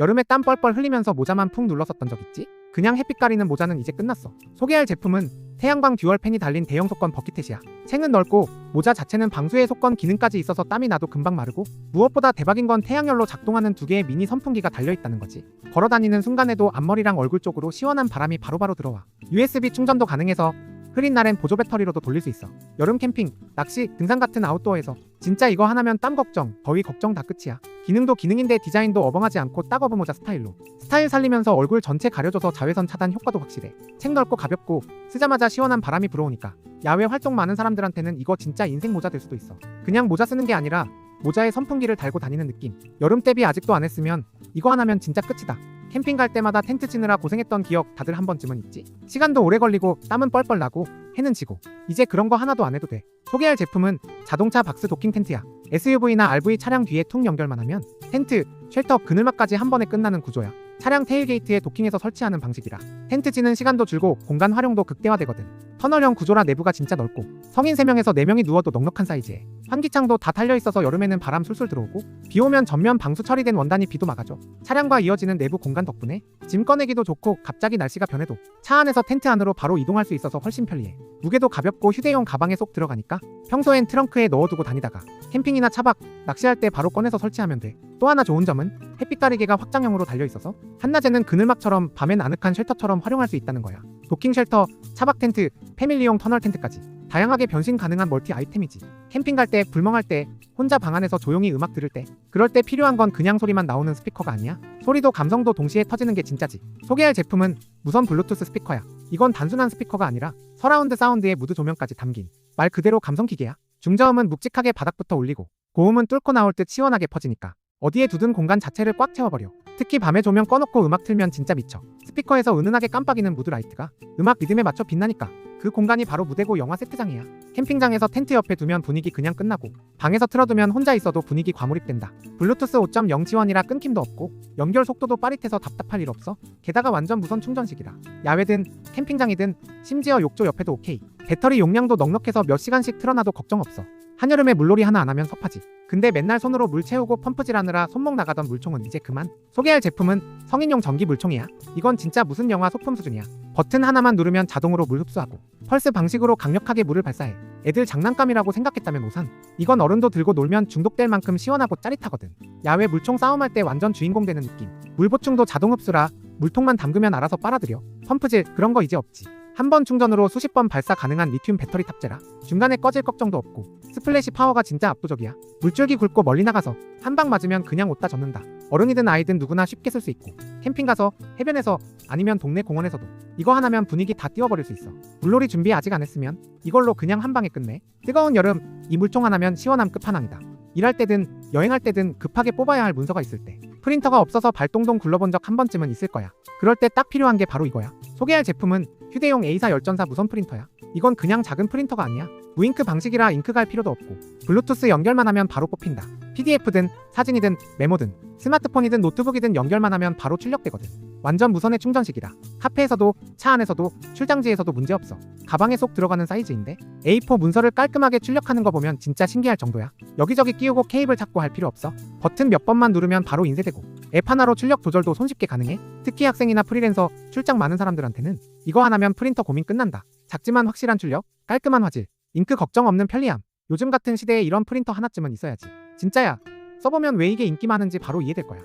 여름에 땀 뻘뻘 흘리면서 모자만 푹 눌렀었던 적 있지? 그냥 햇빛 가리는 모자는 이제 끝났어. 소개할 제품은 태양광 듀얼 팬이 달린 대형 속건 버킷햇이야. 챙은 넓고 모자 자체는 방수의 속건 기능까지 있어서 땀이 나도 금방 마르고 무엇보다 대박인 건 태양열로 작동하는 두 개의 미니 선풍기가 달려 있다는 거지. 걸어 다니는 순간에도 앞머리랑 얼굴 쪽으로 시원한 바람이 바로바로 들어와. USB 충전도 가능해서 흐린 날엔 보조 배터리로도 돌릴 수 있어. 여름 캠핑, 낚시, 등산 같은 아웃도어에서 진짜 이거 하나면 땀 걱정, 더위 걱정 다 끝이야. 기능도 기능인데 디자인도 어벙하지 않고 딱어버 모자 스타일로. 스타일 살리면서 얼굴 전체 가려줘서 자외선 차단 효과도 확실해. 책 넓고 가볍고 쓰자마자 시원한 바람이 불어오니까 야외 활동 많은 사람들한테는 이거 진짜 인생 모자 될 수도 있어. 그냥 모자 쓰는 게 아니라 모자에 선풍기를 달고 다니는 느낌. 여름 대비 아직도 안 했으면 이거 하나면 진짜 끝이다. 캠핑 갈 때마다 텐트 치느라 고생했던 기억 다들 한 번쯤은 있지? 시간도 오래 걸리고 땀은 뻘뻘 나고 해는 지고 이제 그런 거 하나도 안 해도 돼. 소개할 제품은 자동차 박스 도킹 텐트야. SUV나 RV 차량 뒤에 툭 연결만 하면 텐트, 쉘터, 그늘막까지 한 번에 끝나는 구조야. 차량 테일게이트에 도킹해서 설치하는 방식이라 텐트 치는 시간도 줄고 공간 활용도 극대화되거든. 터널형 구조라 내부가 진짜 넓고 성인 3명에서 4명이 누워도 넉넉한 사이즈에 환기창도 다 달려 있어서 여름에는 바람 술술 들어오고 비 오면 전면 방수 처리된 원단이 비도 막아줘. 차량과 이어지는 내부 공간 덕분에 짐 꺼내기도 좋고 갑자기 날씨가 변해도 차 안에서 텐트 안으로 바로 이동할 수 있어서 훨씬 편리해. 무게도 가볍고 휴대용 가방에 쏙 들어가니까 평소엔 트렁크에 넣어두고 다니다가 캠핑이나 차박, 낚시할 때 바로 꺼내서 설치하면 돼. 또 하나 좋은 점은 햇빛 가리개가 확장형으로 달려 있어서 한낮에는 그늘막처럼 밤엔 아늑한 쉘터처럼 활용할 수 있다는 거야. 도킹 쉘터, 차박 텐트, 패밀리용 터널 텐트까지 다양하게 변신 가능한 멀티 아이템이지. 캠핑 갈 때, 불멍할 때, 혼자 방 안에서 조용히 음악 들을 때, 그럴 때 필요한 건 그냥 소리만 나오는 스피커가 아니야. 소리도 감성도 동시에 터지는 게 진짜지. 소개할 제품은 무선 블루투스 스피커야. 이건 단순한 스피커가 아니라 서라운드 사운드에 무드 조명까지 담긴 말 그대로 감성 기계야. 중저음은 묵직하게 바닥부터 울리고 고음은 뚫고 나올 듯 시원하게 퍼지니까 어디에 두든 공간 자체를 꽉 채워버려. 특히 밤에 조명 꺼놓고 음악 틀면 진짜 미쳐. 스피커에서 은은하게 깜빡이는 무드 라이트가 음악 리듬에 맞춰 빛나니까 그 공간이 바로 무대고 영화 세트장이야. 캠핑장에서 텐트 옆에 두면 분위기 그냥 끝나고 방에서 틀어두면 혼자 있어도 분위기 과몰입된다. 블루투스 5.0 지원이라 끊김도 없고 연결 속도도 빠릿해서 답답할 일 없어. 게다가 완전 무선 충전식이라 야외든 캠핑장이든 심지어 욕조 옆에도 오케이. 배터리 용량도 넉넉해서 몇 시간씩 틀어놔도 걱정 없어. 한여름에 물놀이 하나 안 하면 섭하지. 근데 맨날 손으로 물 채우고 펌프질하느라 손목 나가던 물총은 이제 그만. 소개할 제품은 성인용 전기 물총이야. 이건 진짜 무슨 영화 소품 수준이야. 버튼 하나만 누르면 자동으로 물 흡수하고 펄스 방식으로 강력하게 물을 발사해. 애들 장난감이라고 생각했다면 오산. 이건 어른도 들고 놀면 중독될 만큼 시원하고 짜릿하거든. 야외 물총 싸움할 때 완전 주인공 되는 느낌. 물 보충도 자동 흡수라 물통만 담그면 알아서 빨아들여. 펌프질 그런 거 이제 없지. 한 번 충전으로 수십 번 발사 가능한 리튬 배터리 탑재라 중간에 꺼질 걱정도 없고 스플래시 파워가 진짜 압도적이야. 물줄기 굵고 멀리 나가서 한 방 맞으면 그냥 옷다 젖는다. 어른이든 아이든 누구나 쉽게 쓸 수 있고 캠핑 가서 해변에서 아니면 동네 공원에서도 이거 하나면 분위기 다 띄워버릴 수 있어. 물놀이 준비 아직 안 했으면 이걸로 그냥 한 방에 끝내. 뜨거운 여름 이 물총 하나면 시원함 끝판왕이다. 일할 때든 여행할 때든 급하게 뽑아야 할 문서가 있을 때 프린터가 없어서 발동동 굴러본 적 한 번쯤은 있을 거야. 그럴 때 딱 필요한 게 바로 이거야. 소개할 제품은 휴대용 A사 열전사 무선 프린터야. 이건 그냥 작은 프린터가 아니야. 무잉크 방식이라 잉크 갈 필요도 없고 블루투스 연결만 하면 바로 뽑힌다. PDF든 사진이든 메모든 스마트폰이든 노트북이든 연결만 하면 바로 출력되거든. 완전 무선의 충전식이라 카페에서도 차 안에서도 출장지에서도 문제없어. 가방에 쏙 들어가는 사이즈인데 A4 문서를 깔끔하게 출력하는 거 보면 진짜 신기할 정도야. 여기저기 끼우고 케이블 찾고 할 필요 없어. 버튼 몇 번만 누르면 바로 인쇄되고 앱 하나로 출력 조절도 손쉽게 가능해. 특히 학생이나 프리랜서 출장 많은 사람들한테는 이거 하나면 프린터 고민 끝난다. 작지만 확실한 출력, 깔끔한 화질, 잉크 걱정 없는 편리함. 요즘 같은 시대에 이런 프린터 하나쯤은 있어야지. 진짜야. 써보면 왜 이게 인기 많은지 바로 이해될 거야.